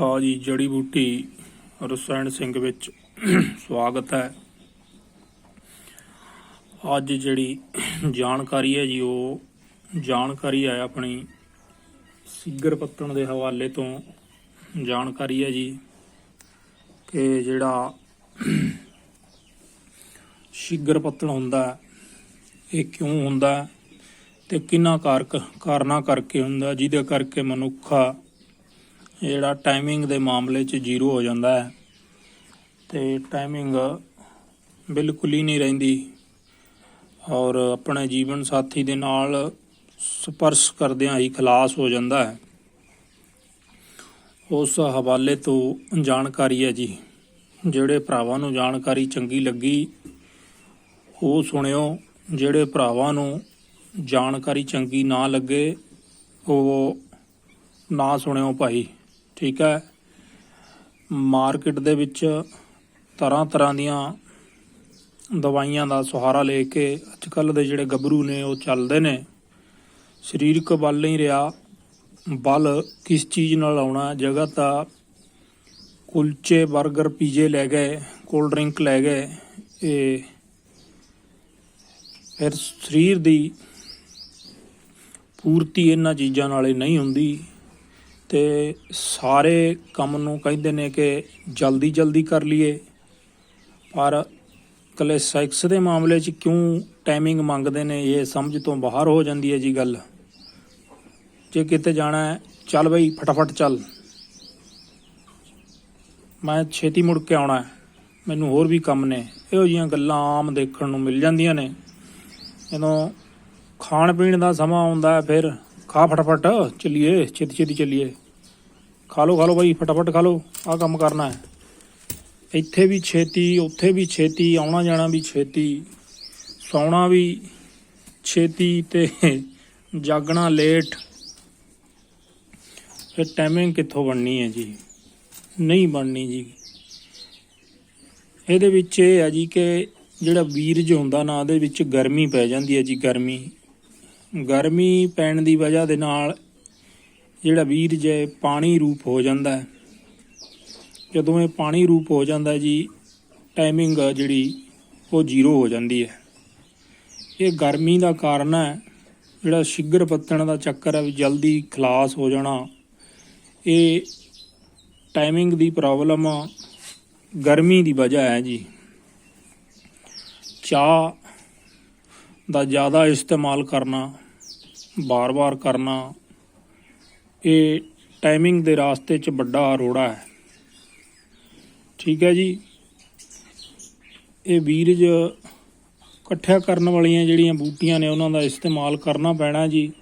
ਹਾਂ ਜੀ, ਜੜੀ ਬੂਟੀ ਰਸਾਇਣ ਸਿੰਘ ਵਿੱਚ ਸਵਾਗਤ ਹੈ। ਅੱਜ ਜਿਹੜੀ ਜਾਣਕਾਰੀ ਹੈ ਜੀ, ਉਹ ਜਾਣਕਾਰੀ ਹੈ ਆਪਣੀ ਸਿੱਗਰ ਪੱਤਣ ਦੇ ਹਵਾਲੇ ਤੋਂ ਜਾਣਕਾਰੀ ਹੈ ਜੀ ਕਿ ਜਿਹੜਾ ਸਿੱਗਰ ਪੱਤਣ ਹੁੰਦਾ ਇਹ ਕਿਉਂ ਹੁੰਦਾ ਹੈ ਤੇ ਕਿੰਨਾ ਕਾਰਕ ਕਾਰਨਾਂ ਕਰਕੇ ਹੁੰਦਾ ਜਿਹਦੇ ਕਰਕੇ ਮਨੁੱਖਾ ਜਿਹੜਾ ਟਾਈਮਿੰਗ ਦੇ ਮਾਮਲੇ 'ਚ ਜ਼ੀਰੋ ਹੋ ਜਾਂਦਾ ਹੈ ਤੇ ਟਾਈਮਿੰਗ ਬਿਲਕੁਲ ਹੀ ਨਹੀਂ ਰਹਿੰਦੀ ਔਰ ਆਪਣੇ ਜੀਵਨ ਸਾਥੀ ਦੇ ਨਾਲ ਸਪਰਸ਼ ਕਰਦਿਆਂ ਹੀ ਖਲਾਸ ਹੋ ਜਾਂਦਾ ਹੈ। ਉਸ ਹਵਾਲੇ ਤੋਂ ਜਾਣਕਾਰੀ ਹੈ ਜੀ। ਜਿਹੜੇ ਭਰਾਵਾਂ ਨੂੰ ਜਾਣਕਾਰੀ ਚੰਗੀ ਲੱਗੀ, ਉਹ ਸੁਣਿਓ। ਜਿਹੜੇ ਭਰਾਵਾਂ ਨੂੰ ਜਾਣਕਾਰੀ ਚੰਗੀ ਨਾ ਲੱਗੇ, ਉਹ ਨਾ ਸੁਣਿਓ ਭਾਈ। ਠੀਕ ਹੈ। ਮਾਰਕੀਟ ਦੇ ਵਿੱਚ ਤਰ੍ਹਾਂ ਤਰ੍ਹਾਂ ਦੀਆਂ ਦਵਾਈਆਂ ਦਾ ਸਹਾਰਾ ਲੈ ਕੇ ਅੱਜ ਕੱਲ ਦੇ ਜਿਹੜੇ ਗੱਭਰੂ ਨੇ, ਉਹ ਚੱਲਦੇ ਨੇ। ਸਰੀਰਕ ਬਲ ਨਹੀਂ ਰਿਹਾ। ਬਲ ਕਿਸ ਚੀਜ਼ ਨਾਲ ਆਉਣਾ? ਜਗ੍ਹਾ ਤਾਂ ਕੁਲਚੇ 버ਗਰ ਪੀਜੇ ਲੈ ਗਏ, ਕੋਲਡ ਡਰਿੰਕ ਲੈ ਗਏ। ਇਹ ਫਿਰ ਸਰੀਰ ਦੀ ਪੂਰਤੀ ਇਹਨਾਂ ਚੀਜ਼ਾਂ ਨਾਲੇ ਨਹੀਂ ਹੁੰਦੀ। ਤੇ ਸਾਰੇ ਕੰਮ ਨੂੰ ਕਹਿੰਦੇ ਨੇ ਕਿ ਜਲਦੀ ਜਲਦੀ ਕਰ ਲਈਏ। ਪਰ ਕਲੇ ਸੈਕਸ ਦੇ ਮਾਮਲੇ 'ਚ ਕਿਉਂ ਟਾਈਮਿੰਗ ਮੰਗਦੇ ਨੇ, ਇਹ ਸਮਝ ਤੋਂ ਬਾਹਰ ਹੋ ਜਾਂਦੀ ਹੈ ਜੀ ਗੱਲ। ਜੇ ਕਿਤੇ ਜਾਣਾ ਹੈ, ਚੱਲ ਬਈ, ਫਟਾਫਟ ਚੱਲ। ਮੈਂ ਛੇਤੀ ਮੁੜ ਕੇ ਆਉਣਾ ਮੈਨੂੰ ਹੋਰ ਵੀ ਕੰਮ ਨੇ। ਇਹੋ ਜਿਹੀਆਂ ਗੱਲਾਂ ਆਮ ਦੇਖਣ ਨੂੰ ਮਿਲ ਜਾਂਦੀਆਂ ਨੇ। ਜਦੋਂ ਖਾਣ ਪੀਣ ਦਾ ਸਮਾਂ ਆਉਂਦਾ ਫਿਰ। ਖਾ ਫਟਾਫਟ, ਚੱਲੀਏ, ਛੇਤੀ ਛੇਤੀ ਚੱਲੀਏ। ਖਾ ਲਓ ਖਾ ਲਓ ਬਾਈ, ਫਟਾਫਟ ਖਾ ਲਓ, ਆਹ ਕੰਮ ਕਰਨਾ ਹੈ। ਇੱਥੇ ਵੀ ਛੇਤੀ, ਉੱਥੇ ਵੀ ਛੇਤੀ, ਆਉਣਾ ਜਾਣਾ ਵੀ ਛੇਤੀ, ਸੌਣਾ ਵੀ ਛੇਤੀ ਤੇ ਜਾਗਣਾ ਲੇਟ ਫਿਰ ਟਾਈਮਿੰਗ ਕਿੱਥੋਂ ਬਣਨੀ ਹੈ ਜੀ? ਨਹੀਂ ਬਣਨੀ ਜੀ। ਇਹਦੇ ਵਿੱਚ ਇਹ ਹੈ ਜੀ ਕਿ ਜਿਹੜਾ ਵੀਰਜ ਹੁੰਦਾ ਨਾ, ਉਹਦੇ ਵਿੱਚ ਗਰਮੀ ਪੈ ਜਾਂਦੀ ਹੈ ਜੀ, ਗਰਮੀ। ਗਰਮੀ ਪੈਣ ਦੀ ਵਜ੍ਹਾ ਦੇ ਨਾਲ ਜਿਹੜਾ ਵੀਰਜ ਹੈ ਪਾਣੀ ਰੂਪ ਹੋ ਜਾਂਦਾ ਹੈ। ਜਦੋਂ ਇਹ ਪਾਣੀ ਰੂਪ ਹੋ ਜਾਂਦਾ ਜੀ ਟਾਈਮਿੰਗ ਜਿਹੜੀ ਉਹ ਜ਼ੀਰੋ ਹੋ ਜਾਂਦੀ ਹੈ। ਇਹ ਗਰਮੀ ਦਾ ਕਾਰਨ ਹੈ, ਜਿਹੜਾ ਸ਼ਿਗਰ ਪੱਤਣ ਦਾ ਚੱਕਰ ਹੈ ਵੀ ਜਲਦੀ ਖਲਾਸ ਹੋ ਜਾਣਾ। ਇਹ ਟਾਈਮਿੰਗ ਦੀ ਪ੍ਰੋਬਲਮ ਗਰਮੀ ਦੀ ਵਜ੍ਹਾ ਹੈ ਜੀ। ਚਾਹ ਦਾ ਜ਼ਿਆਦਾ ਇਸਤੇਮਾਲ ਕਰਨਾ, ਬਾਰ-ਬਾਰ ਕਰਨਾ, ਇਹ ਟਾਈਮਿੰਗ ਦੇ ਰਾਸਤੇ 'ਚ ਵੱਡਾ ਰੋੜਾ ਹੈ। ਠੀਕ ਹੈ ਜੀ? ਇਹ ਬੀਰਜ ਇਕੱਠਿਆ ਕਰਨ ਵਾਲੀਆਂ ਜਿਹੜੀਆਂ ਬੂਟੀਆਂ ਨੇ ਉਹਨਾਂ ਦਾ ਇਸਤੇਮਾਲ ਕਰਨਾ ਪੈਣਾ ਜੀ।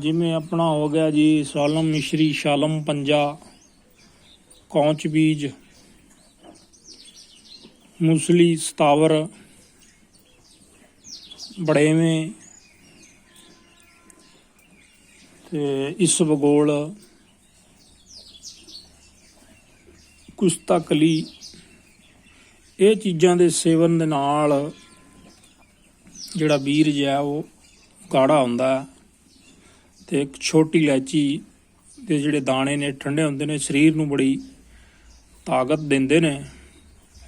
ਜਿਵੇਂ ਆਪਣਾ ਹੋ ਗਿਆ ਜੀ, ਸਾਲਮ ਮਿਸ਼ਰੀ, ਸ਼ਾਲਮ ਪੰਜਾ, ਕੌਂਚ ਬੀਜ, ਮੂਸਲੀ ਸਤਾਵਰ ਬੜੇਵੇਂ ਤੇ ਇਸ ਬਗੋਲ ਕੁਸਤਾ ਕਲੀ ਇਹ ਚੀਜ਼ਾਂ ਦੇ ਸੇਵਨ ਦੇ ਨਾਲ ਜਿਹੜਾ ਬੀਰਜ ਹੈ ਉਹ ਗਾੜਾ ਹੁੰਦਾ ਹੈ। ਤੇ ਇੱਕ ਛੋਟੀ ਇਲਾਇਚੀ ਦੇ ਜਿਹੜੇ ਦਾਣੇ ਨੇ, ਠੰਡੇ ਹੁੰਦੇ ਨੇ, ਸਰੀਰ ਨੂੰ ਬੜੀ ਤਾਕਤ ਦਿੰਦੇ ਨੇ।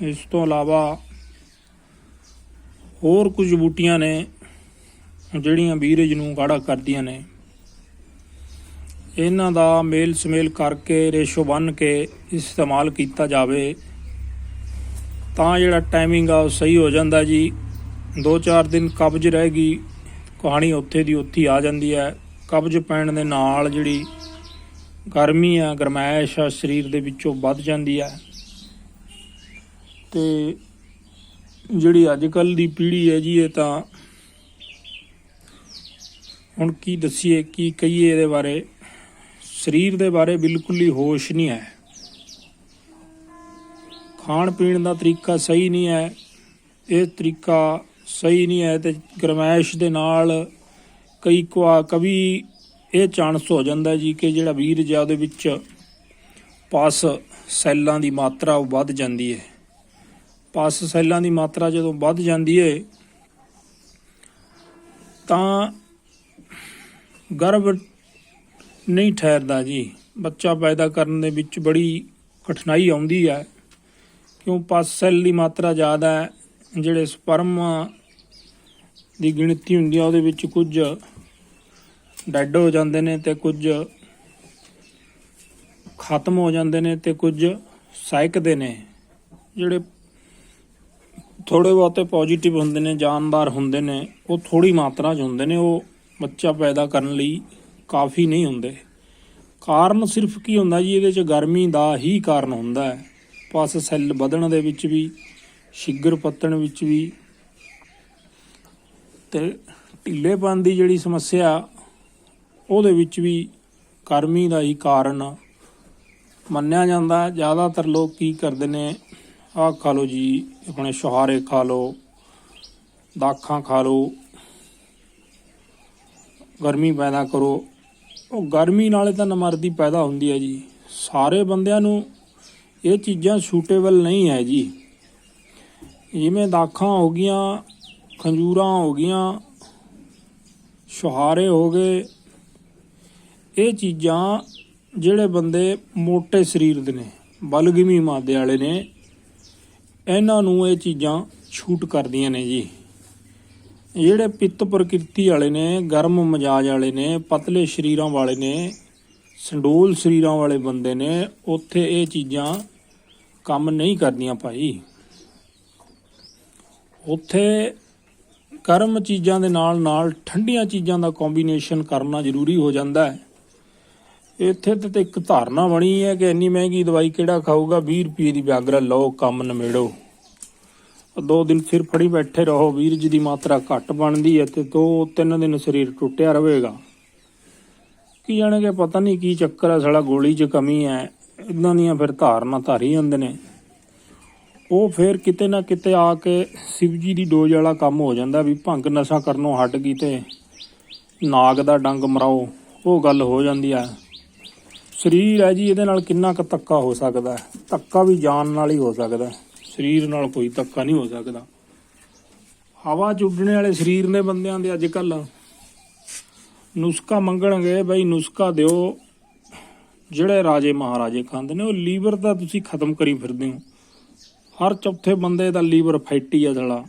ਇਸ ਤੋਂ ਇਲਾਵਾ ਹੋਰ ਕੁਝ ਬੂਟੀਆਂ ਨੇ, ਜਿਹੜੀਆਂ ਵੀਰਜ ਨੂੰ ਗਾੜਾ ਕਰਦੀਆਂ ਨੇ। ਇਹਨਾਂ ਦਾ ਮੇਲ ਸਮੇਲ ਕਰਕੇ ਰੇਸ਼ੋ ਬੰਨ ਕੇ ਇਸਤੇਮਾਲ ਕੀਤਾ ਜਾਵੇ। ਤਾਂ ਜਿਹੜਾ ਟਾਈਮਿੰਗ ਆ, ਉਹ ਸਹੀ ਹੋ ਜਾਂਦਾ ਜੀ। 2-4 ਦਿਨ ਕਬਜ਼ ਰਹੇਗੀ ਕਹਾਣੀ ਉੱਥੇ ਦੀ ਉੱਥੇ ਆ ਜਾਂਦੀ ਹੈ। ਕਬਜ਼ ਪੈਣ ਦੇ ਨਾਲ ਜਿਹੜੀ ਗਰਮੀ ਆ, ਗਰਮੈਸ਼ ਆ, ਸਰੀਰ ਦੇ ਵਿੱਚੋਂ ਵੱਧ ਜਾਂਦੀ ਹੈ। ਤੇ ਜਿਹੜੀ ਅੱਜ ਕੱਲ ਦੀ ਪੀੜ੍ਹੀ ਹੈ ਜੀ, ਇਹ ਤਾਂ ਹੁਣ ਕੀ ਦੱਸੀਏ, ਕੀ ਕਹੀਏ ਇਹਦੇ ਬਾਰੇ? ਸਰੀਰ ਦੇ ਬਾਰੇ ਬਿਲਕੁਲ ਹੀ ਹੋਸ਼ ਨਹੀਂ ਹੈ। ਖਾਣ ਪੀਣ ਦਾ ਤਰੀਕਾ ਸਹੀ ਨਹੀਂ ਹੈ। ਇਹ ਤਰੀਕਾ ਸਹੀ ਨਹੀਂ ਹੈ ਤੇ ਗਰਮੈਸ਼ ਦੇ ਨਾਲ ਕਈ ਕੁਆ ਕਵੀ ਇਹ ਚਾਂਸ ਹੋ ਜਾਂਦਾ ਜੀ ਕਿ ਜਿਹੜਾ ਵੀਰ ਜਿਆ ਉਹਦੇ ਵਿੱਚ ਪਾਸ ਸੈੱਲਾਂ ਦੀ ਮਾਤਰਾ ਉਹ ਵੱਧ ਜਾਂਦੀ ਹੈ। ਪਸ ਸੈੱਲਾਂ ਦੀ ਮਾਤਰਾ ਜਦੋਂ ਵੱਧ ਜਾਂਦੀ ਹੈ ਤਾਂ ਗਰਭ ਨਹੀਂ ਠਹਿਰਦਾ ਜੀ। ਬੱਚਾ ਪੈਦਾ ਕਰਨ ਦੇ ਵਿੱਚ ਬੜੀ ਕਠਿਨਾਈ ਆਉਂਦੀ ਹੈ ਕਿਉਂ ਪਸ ਸੈੱਲ ਦੀ ਮਾਤਰਾ ਜ਼ਿਆਦਾ ਹੈ, ਜਿਹੜੇ ਸਪਰਮ ਦੀ ਗਿਣਤੀ ਹੁੰਦੀ ਆ, ਉਹਦੇ ਵਿੱਚ ਕੁਝ ਡੈੱਡ ਹੋ ਜਾਂਦੇ ਨੇ ਤੇ ਕੁਝ ਖਤਮ ਹੋ ਜਾਂਦੇ ਨੇ ਤੇ ਕੁਝ ਸਾਇਕਦੇ ਨੇ, ਜਿਹੜੇ ਥੋੜੇ ਬਹੁਤੇ ਪੋਜੀਟਿਵ ਹੁੰਦੇ ਨੇ, ਜਾਨਦਾਰ ਹੁੰਦੇ ਨੇ, ਉਹ ਥੋੜੀ ਮਾਤਰਾ 'ਚ ਹੁੰਦੇ ਨੇ, ਉਹ ਬੱਚਾ ਪੈਦਾ ਕਰਨ ਲਈ ਕਾਫੀ ਨਹੀਂ ਹੁੰਦੇ। ਕਾਰਨ ਸਿਰਫ ਕੀ ਹੁੰਦਾ ਜੀ, ਇਹਦੇ 'ਚ ਗਰਮੀ ਦਾ ਹੀ ਕਾਰਨ ਹੁੰਦਾ ਹੈ। ਪਸ ਸੈੱਲ ਵਧਣ ਦੇ ਵਿੱਚ ਵੀ, ਸ਼ਿਗਰ ਪੱਤਣ ਵਿੱਚ ਵੀ, ਤੇ ਢਿੱਲੇਪਨ ਦੀ ਜਿਹੜੀ ਸਮੱਸਿਆ, ਉਹਦੇ ਵਿੱਚ ਵੀ ਗਰਮੀ ਦਾ ਹੀ ਕਾਰਨ ਮੰਨਿਆ ਜਾਂਦਾ। ਜ਼ਿਆਦਾਤਰ ਲੋਕ ਕੀ ਕਰਦੇ ਨੇ ਆਹ ਖਾ ਲਓ ਜੀ, ਆਪਣੇ ਸ਼ਹਾਰੇ ਖਾ ਲਓ, ਦਾਖਾਂ ਖਾ ਲਓ। ਗਰਮੀ ਪੈਦਾ ਕਰੋ। ਉਹ ਗਰਮੀ ਨਾਲੇ ਤਾਂ ਨਮਰਦੀ ਪੈਦਾ ਹੁੰਦੀ ਹੈ ਜੀ। ਸਾਰੇ ਬੰਦਿਆਂ ਨੂੰ ਇਹ ਚੀਜ਼ਾਂ ਸੂਟੇਬਲ ਨਹੀਂ ਹੈ ਜੀ। ਜਿਵੇਂ ਦਾਖਾਂ ਹੋ ਗਈਆਂ, ਖੰਜੂਰਾਂ ਹੋ ਗਈਆਂ, ਸ਼ਹਾਰੇ ਹੋ ਗਏ, ਇਹ ਚੀਜ਼ਾਂ ਜਿਹੜੇ ਬੰਦੇ ਮੋٹے ਸਰੀਰ ਦੇ ਨੇ ਬਲਗਮੀ ਮਾਦੇ ਵਾਲੇ ਨੇ ਇਹਨਾਂ ਨੂੰ ਇਹ ਚੀਜ਼ਾਂ ਛੂਟ ਕਰਦੀਆਂ ਨੇ ਜੀ। ਜਿਹੜੇ ਪਿੱਤ ਪ੍ਰਕਿਰਤੀ ਵਾਲੇ ਨੇ, ਗਰਮ ਮਜਾਜ ਵਾਲੇ ਨੇ, ਪਤਲੇ ਸਰੀਰਾਂ ਵਾਲੇ ਨੇ, ਸੰਡੋਲ ਸਰੀਰਾਂ ਵਾਲੇ ਬੰਦੇ ਨੇ, ਉੱਥੇ ਇਹ ਚੀਜ਼ਾਂ ਕੰਮ ਨਹੀਂ ਕਰਦੀਆਂ ਭਾਈ। ਉੱਥੇ ਗਰਮ ਚੀਜ਼ਾਂ ਦੇ ਨਾਲ ਨਾਲ ਠੰਡੀਆਂ ਚੀਜ਼ਾਂ ਦਾ ਕੰਬੀਨੇਸ਼ਨ ਕਰਨਾ ਜ਼ਰੂਰੀ ਹੋ ਜਾਂਦਾ ਹੈ। ਇੱਥੇ ਤੇ ਤਾਂ ਇੱਕ ਧਾਰਨਾ ਬਣੀ ਹੈ ਕਿ ਇੰਨੀ ਮਹਿੰਗੀ ਦਵਾਈ ਕਿਹੜਾ ਖਾਊਗਾ? 20 ਰੁਪਏ ਦੀ ਵਿਆਗਰਾ ਲਓ, ਕੰਮ ਨਮੇੜੋ ਦੋ ਦਿਨ ਸਿਰ ਫੜੀ ਬੈਠੇ ਰਹੋ ਵੀਰਜ ਦੀ ਮਾਤਰਾ ਘੱਟ ਬਣਦੀ ਹੈ ਤੇ ਦੋ, ਤਿੰਨ ਦਿਨ ਸਰੀਰ ਟੁੱਟਿਆ ਰਹੇਗਾ। ਕੀ ਜਾਣਗੇ, ਪਤਾ ਨਹੀਂ ਕੀ ਚੱਕਰ ਹੈ, ਸਾਲਾ ਗੋਲੀ 'ਚ ਕਮੀ ਹੈ। ਇਦਾਂ ਦੀਆਂ ਫਿਰ ਧਾਰਨਾ ਧਾਰੀ ਜਾਂਦੇ ਨੇ। ਉਹ ਫਿਰ ਕਿਤੇ ਨਾ ਕਿਤੇ ਆ ਕੇ ਸ਼ਿਵਜੀ ਦੀ ਡੋਜ਼ ਵਾਲਾ ਕੰਮ ਹੋ ਜਾਂਦਾ ਵੀ ਭੰਗ ਨਸ਼ਾ ਕਰਨੋਂ ਹਟ ਗਈ ਤੇ ਨਾਗ ਦਾ ਡੰਗ ਮਰਾਓ, ਉਹ ਗੱਲ ਹੋ ਜਾਂਦੀ ਆ। ਸਰੀਰ ਹੈ ਜੀ, ਇਹਦੇ ਨਾਲ ਕਿੰਨਾ ਕੁ ਧੱਕਾ ਹੋ ਸਕਦਾ ਹੈ? ਧੱਕਾ ਵੀ ਜਾਨ ਨਾਲ ਹੀ ਹੋ ਸਕਦਾ ਹੈ। ਸਰੀਰ ਨਾਲ ਕੋਈ ਧੱਕਾ ਨਹੀਂ ਹੋ ਸਕਦਾ। ਹਵਾ ਚ ਉੱਡਣੇ ਵਾਲੇ ਸਰੀਰ ਨੇ ਬੰਦਿਆਂ ਦੇ ਅੱਜ ਕੱਲ ਨੁਸਖਾ ਮੰਗਣਗੇ, ਬਈ ਨੁਸਖਾ ਦਿਓ। ਜਿਹੜੇ ਰਾਜੇ ਮਹਾਰਾਜੇ ਖਾਂਦੇ ਨੇ, ਉਹ ਲੀਵਰ ਦਾ ਤੁਸੀਂ ਖਤਮ ਕਰੀ ਫਿਰਦੇ ਹੋ। ਹਰ ਚੌਥੇ ਬੰਦੇ ਦਾ ਲੀਵਰ ਫੈਟੀ ਆ ਸਾਲਾ।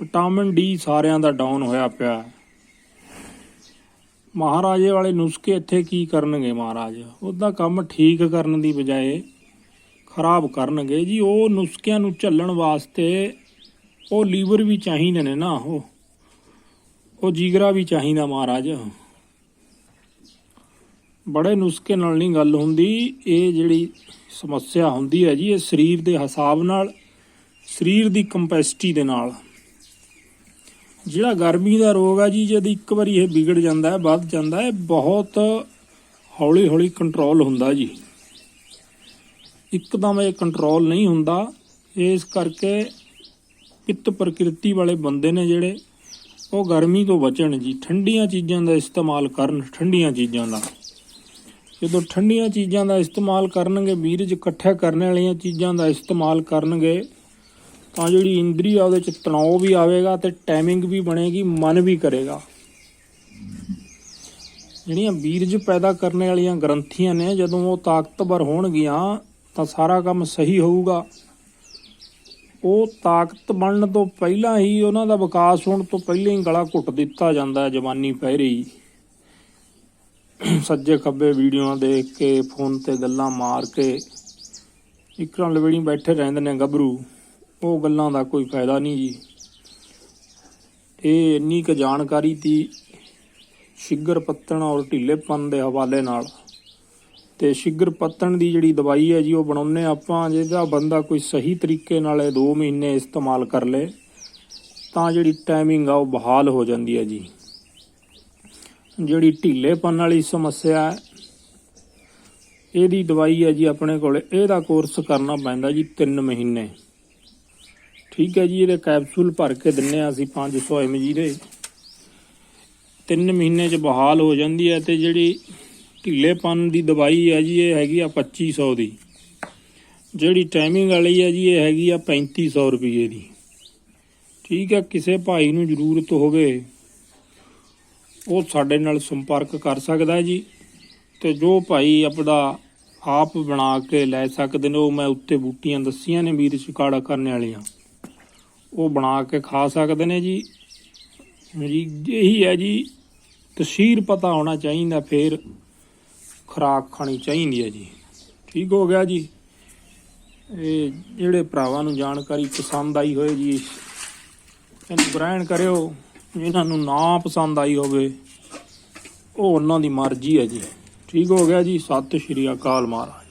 ਵਿਟਾਮਿਨ ਡੀ ਸਾਰਿਆਂ ਦਾ ਡਾਊਨ ਹੋਇਆ ਪਿਆ। ਮਹਾਰਾਜੇ ਵਾਲੇ ਨੁਸਖੇ ਇੱਥੇ ਕੀ ਕਰਨਗੇ ਮਹਾਰਾਜ? ਉਹਦਾ ਕੰਮ ਠੀਕ ਕਰਨ ਦੀ ਬਜਾਏ ਖਰਾਬ ਕਰਨਗੇ। ਜੀ, ਉਹ ਨੁਸਖਿਆਂ ਨੂੰ ਝੱਲਣ ਵਾਸਤੇ ਉਹ ਲੀਵਰ ਵੀ ਚਾਹੀਦੇ ਨੇ ਨਾ, ਉਹ। ਉਹ ਜੀਗਰਾ ਵੀ ਚਾਹੀਦਾ ਮਹਾਰਾਜ। ਬੜੇ ਨੁਸਖੇ ਨਾਲ ਨਹੀਂ ਗੱਲ ਹੁੰਦੀ। ਇਹ ਜਿਹੜੀ ਸਮੱਸਿਆ ਹੁੰਦੀ ਹੈ ਜੀ, ਇਹ ਸਰੀਰ ਦੇ ਹਿਸਾਬ ਨਾਲ, ਸਰੀਰ ਦੀ ਕੰਪੈਸਿਟੀ ਦੇ ਨਾਲ। ਜਿਹੜਾ ਗਰਮੀ ਦਾ ਰੋਗ ਆ ਜੀ ਜਦ ਇੱਕ ਵਾਰੀ ਇਹ ਵਿਗੜ ਜਾਂਦਾ ਹੈ, ਵੱਧ ਜਾਂਦਾ ਹੈ ਬਹੁਤ ਹੌਲੀ ਹੌਲੀ ਕੰਟਰੋਲ ਹੁੰਦਾ ਜੀ। ਇੱਕਦਮ ਇਹ ਕੰਟਰੋਲ ਨਹੀਂ ਹੁੰਦਾ। ਇਸ ਕਰਕੇ ਪਿੱਤ ਪ੍ਰਕਿਰਤੀ ਵਾਲੇ ਬੰਦੇ ਨੇ ਜਿਹੜੇ, ਉਹ ਗਰਮੀ ਤੋਂ ਬਚਣ ਜੀ। ਠੰਡੀਆਂ ਚੀਜ਼ਾਂ ਦਾ ਇਸਤੇਮਾਲ ਕਰਨ, ਠੰਡੀਆਂ ਚੀਜ਼ਾਂ ਦਾ। ਜਦੋਂ ਠੰਡੀਆਂ ਚੀਜ਼ਾਂ ਦਾ ਇਸਤੇਮਾਲ ਕਰਨਗੇ, ਵੀਰਜ ਇਕੱਠਾ ਕਰਨ ਵਾਲੀਆਂ ਚੀਜ਼ਾਂ ਦਾ ਇਸਤੇਮਾਲ ਕਰਨਗੇ ਤਾਂ ਜਿਹੜੀ ਇੰਦਰੀ ਆ ਉਹਦੇ ਚ ਤਣਾਅ ਵੀ ਆਵੇਗਾ ਤੇ ਟਾਈਮਿੰਗ ਵੀ ਬਣੇਗੀ, ਮਨ ਵੀ ਕਰੇਗਾ। ਜਿਹੜੀਆਂ ਬੀਰਜ ਪੈਦਾ ਕਰਨ ਵਾਲੀਆਂ ਗ੍ਰੰਥੀਆਂ ਨੇ, ਜਦੋਂ ਉਹ ਤਾਕਤਵਰ ਹੋਣਗੀਆਂ, ਤਾਂ ਸਾਰਾ ਕੰਮ ਸਹੀ ਹੋਊਗਾ। ਉਹ ਤਾਕਤ ਬਣਨ ਤੋਂ ਪਹਿਲਾਂ ਹੀ ਉਹਨਾਂ ਦਾ ਵਿਕਾਸ ਹੋਣ ਤੋਂ ਪਹਿਲਾਂ ਹੀ ਗਲਾ ਘੁੱਟ ਦਿੱਤਾ ਜਾਂਦਾ ਹੈ ਜਵਾਨੀ ਪਹਿਰੀ ਸੱਜੇ ਖੱਬੇ ਵੀਡੀਓਆਂ ਦੇਖ ਕੇ, ਫੋਨ ਤੇ ਗੱਲਾਂ ਮਾਰ ਕੇ ਇਕਰਾਂ ਲਵੇੜੀ ਬੈਠੇ ਰਹਿੰਦੇ ਨੇ ਗੱਭਰੂ। ਉਹ ਗੱਲਾਂ ਦਾ ਕੋਈ ਫਾਇਦਾ ਨਹੀਂ ਜੀ। ਇਹ ਇੰਨੀ ਕੁ ਜਾਣਕਾਰੀ ਤੀ ਸ਼ਿਗਰ ਪੱਤਣ ਔਰ ਢਿੱਲੇਪਨ ਦੇ ਹਵਾਲੇ ਨਾਲ। ਤੇ ਸ਼ਿਗਰ ਪੱਤਣ ਦੀ ਜਿਹੜੀ ਦਵਾਈ ਹੈ ਜੀ, ਉਹ ਬਣਾਉਨੇ ਆਪਾਂ ਜਿਹਦਾ ਬੰਦਾ ਕੋਈ ਸਹੀ ਤਰੀਕੇ ਨਾਲ ਇਹ 2 ਮਹੀਨੇ ਇਸਤੇਮਾਲ ਕਰ ਲੇ, ਤਾਂ ਜਿਹੜੀ ਟਾਈਮਿੰਗ ਆ ਉਹ ਬਹਾਲ ਹੋ ਜਾਂਦੀ ਹੈ ਜੀ। ਜਿਹੜੀ ਢਿੱਲੇਪਨ ਵਾਲੀ ਸਮੱਸਿਆ ਹੈ, ਇਹਦੀ ਦਵਾਈ ਹੈ ਜੀ ਆਪਣੇ ਕੋਲ, ਇਹਦਾ ਕੋਰਸ ਕਰਨਾ ਪੈਂਦਾ ਜੀ 3 ਮਹੀਨੇ। ਠੀਕ ਹੈ ਜੀ, ਇਹਦੇ ਕੈਪਸੂਲ ਭਰ ਕੇ ਦਿੰਨੇ ਆ ਅਸੀਂ 500 mg ਦੇ। 3 ਮਹੀਨੇ ਚ ਬਹਾਲ ਹੋ ਜਾਂਦੀ ਹੈ ਤੇ ਜਿਹੜੀ ਢਿੱਲੇਪਨ ਦੀ ਦਵਾਈ ਹੈ ਜੀ, ਇਹ ਹੈਗੀ ਆ 2500 ਦੀ। ਜਿਹੜੀ ਟਾਈਮਿੰਗ ਵਾਲੀ ਹੈ ਜੀ, ਇਹ ਹੈਗੀ ਆ 3500 ਰੁਪਏ ਦੀ। ਠੀਕ ਹੈ, ਕਿਸੇ ਭਾਈ ਨੂੰ ਜ਼ਰੂਰਤ ਹੋਵੇ, ਉਹ ਸਾਡੇ ਨਾਲ ਸੰਪਰਕ ਕਰ ਸਕਦਾ ਜੀ। ਤੇ ਜੋ ਭਾਈ ਆਪਣਾ ਆਪ ਬਣਾ ਕੇ ਲੈ ਸਕਦੇ ਨੇ, ਉਹ ਮੈਂ ਉੱਤੇ ਬੂਟੀਆਂ ਦੱਸੀਆਂ ਨੇ ਵੀਰ ਸ਼ਿਕਾੜਾ ਕਰਨ ਵਾਲੀਆਂ। ਉਹ ਬਣਾ ਕੇ ਖਾ ਸਕਦੇ ਨੇ ਜੀ। ਜੀ ਇਹੀ ਹੈ ਜੀ, ਤਸ਼ੀਰ ਪਤਾ ਹੋਣਾ ਚਾਹੀਦਾ, ਫਿਰ ਖੁਰਾਕ ਖਾਣੀ ਚਾਹੀਦੀ ਹੈ ਜੀ। ਠੀਕ ਹੋ ਗਿਆ ਜੀ। ਇਹ ਜਿਹੜੇ ਭਰਾਵਾਂ ਨੂੰ ਜਾਣਕਾਰੀ ਪਸੰਦ ਆਈ ਹੋਏ ਜੀ, ਇਹਨੂੰ ਗ੍ਰਹਿਣ ਕਰਿਓ ਜਿਨ੍ਹਾਂ ਨੂੰ ਨਾ ਪਸੰਦ ਆਈ ਹੋਵੇ, ਉਹ ਉਹਨਾਂ ਦੀ ਮਰਜ਼ੀ ਹੈ ਜੀ। ਠੀਕ ਹੋ ਗਿਆ ਜੀ। ਸਤਿ ਸ਼੍ਰੀ ਅਕਾਲ ਮਹਾਰਾਜ।